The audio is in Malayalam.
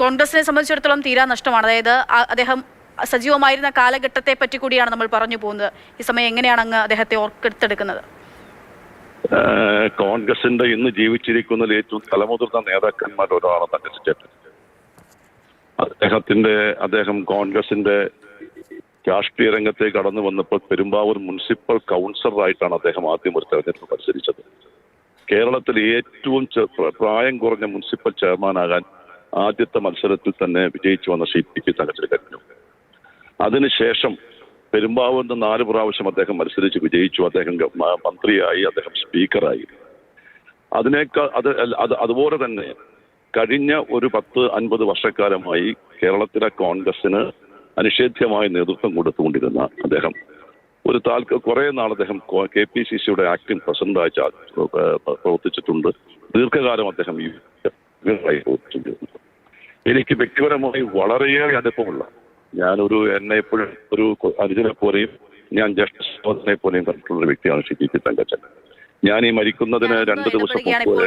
കോൺഗ്രസിനെ സംബന്ധിച്ചിടത്തോളം തീരാ നഷ്ടമാണ്. അതായത് അദ്ദേഹം സജീവമായിരുന്ന കാലഘട്ടത്തെ പറ്റി കൂടിയാണ് നമ്മൾ പറഞ്ഞു പോകുന്നത്. ഈ സമയം എങ്ങനെയാണ് അങ്ങ് അദ്ദേഹത്തെ ഓർത്തെടുക്കുന്നത്? ഏഹ് കോൺഗ്രസിന്റെ ഇന്ന് ജീവിച്ചിരിക്കുന്നതിൽ ഏറ്റവും തലമുതിർന്ന നേതാക്കന്മാർ ഒരാളാണ് തങ്കച്ചൻ ചേട്ടൻ. അദ്ദേഹത്തിന്റെ അദ്ദേഹം കോൺഗ്രസിന്റെ രാഷ്ട്രീയ രംഗത്തേക്ക് കടന്നു വന്നപ്പോൾ പെരുമ്പാവൂർ മുനിസിപ്പൽ കൗൺസിലറായിട്ടാണ് അദ്ദേഹം ആദ്യം ഒരു തെരഞ്ഞെടുപ്പ് മത്സരിച്ചത്. കേരളത്തിൽ ഏറ്റവും പ്രായം കുറഞ്ഞ മുനിസിപ്പൽ ചെയർമാനാകാൻ ആദ്യത്തെ മത്സരത്തിൽ തന്നെ വിജയിച്ചു വന്ന സി പി തങ്കച്ചൻ കഴിഞ്ഞു അതിനുശേഷം പെരുമ്പാവൂരിൽ നാല് പ്രാവശ്യം അദ്ദേഹം മത്സരിച്ച് വിജയിച്ചു. അദ്ദേഹം മന്ത്രിയായി അദ്ദേഹം സ്പീക്കറായി. അതിനേക്കാൾ അത് അത് അതുപോലെ തന്നെ കഴിഞ്ഞ ഒരു പത്ത് അൻപത് വർഷക്കാലമായി കേരളത്തിലെ കോൺഗ്രസിന് അനിഷേധ്യമായ നേതൃത്വം കൊടുത്തുകൊണ്ടിരുന്ന അദ്ദേഹം ഒരു താൽക്ക കുറെ നാൾ അദ്ദേഹം കെ പി സി സിയുടെ ആക്ടിംഗ് പ്രസിഡന്റായി പ്രവർത്തിച്ചിട്ടുണ്ട്. ദീർഘകാലം അദ്ദേഹം പ്രവർത്തിച്ചിട്ടുണ്ട് എനിക്ക് വ്യക്തിപരമായി വളരെയേറെ അടുപ്പമുള്ള ഞാനൊരു എന്നെ എപ്പോഴും ഒരു അനുജനെ പോലെയും ഞാൻ ജ്യേഷ്ഠ സഹോദരനെ പോലെയും കണ്ടിട്ടുള്ള ഒരു വ്യക്തിയാണ് ശ്രീ പി പി തങ്കച്ചൻ. ഞാൻ ഈ മരിക്കുന്നതിന് രണ്ട് ദിവസം മുമ്പ്